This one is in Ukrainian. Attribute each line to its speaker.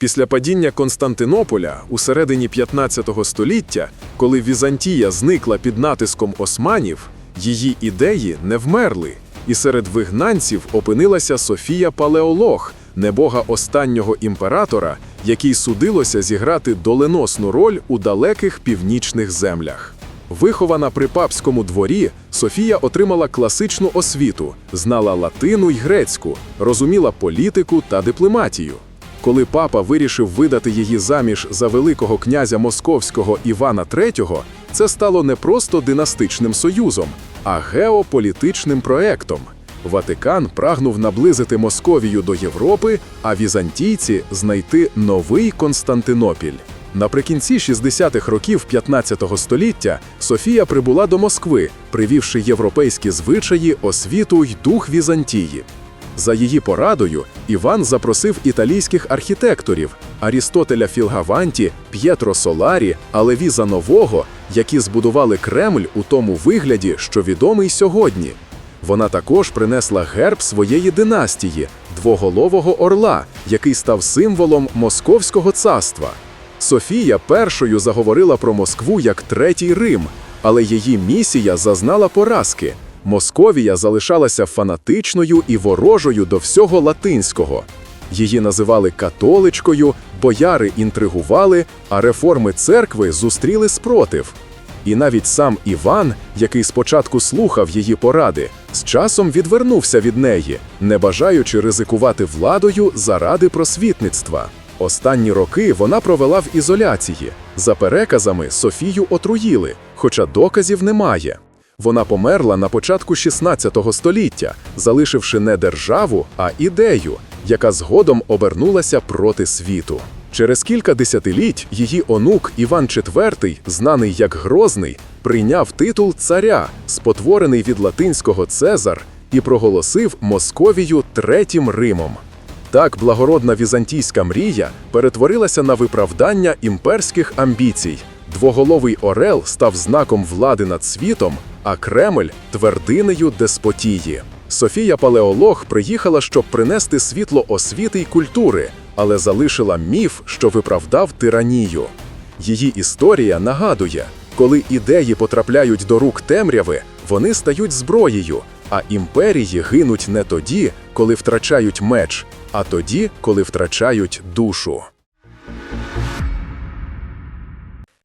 Speaker 1: Після падіння Константинополя у середині 15 століття, коли Візантія зникла під натиском османів, її ідеї не вмерли, і серед вигнанців опинилася Софія Палеолог, небога останнього імператора, який судилося зіграти доленосну роль у далеких північних землях. Вихована при папському дворі, Софія отримала класичну освіту, знала латину й грецьку, розуміла політику та дипломатію. Коли папа вирішив видати її заміж за великого князя московського Івана III, це стало не просто династичним союзом, а геополітичним проектом. Ватикан прагнув наблизити Московію до Європи, а візантійці знайти новий Константинопіль. Наприкінці 60-х років 15 століття Софія прибула до Москви, привівши європейські звичаї, освіту й дух Візантії. За її порадою Іван запросив італійських архітекторів Арістотеля Філгаванті, П'єтро Соларі, Алевіза Нового, які збудували Кремль у тому вигляді, що відомий сьогодні. Вона також принесла герб своєї династії двоголового орла, який став символом Московського царства. Софія першою заговорила про Москву як третій Рим, але її місія зазнала поразки. Московія залишалася фанатичною і ворожою до всього латинського. Її називали католичкою, бояри інтригували, а реформи церкви зустріли спротив. І навіть сам Іван, який спочатку слухав її поради, з часом відвернувся від неї, не бажаючи ризикувати владою заради просвітництва. Останні роки вона провела в ізоляції. За переказами Софію отруїли, хоча доказів немає. Вона померла на початку 16 століття, залишивши не державу, а ідею, яка згодом обернулася проти світу. Через кілька десятиліть її онук Іван IV, знаний як Грозний, прийняв титул царя, спотворений від латинського Цезар, і проголосив Московію третім Римом. Так благородна візантійська мрія перетворилася на виправдання імперських амбіцій. Двоголовий орел став знаком влади над світом, а Кремль твердинею деспотії. Софія Палеолог приїхала, щоб принести світло освіти й культури, але залишила міф, що виправдав тиранію. Її історія нагадує, коли ідеї потрапляють до рук темряви, вони стають зброєю, а імперії гинуть не тоді, коли втрачають меч, а тоді, коли втрачають душу.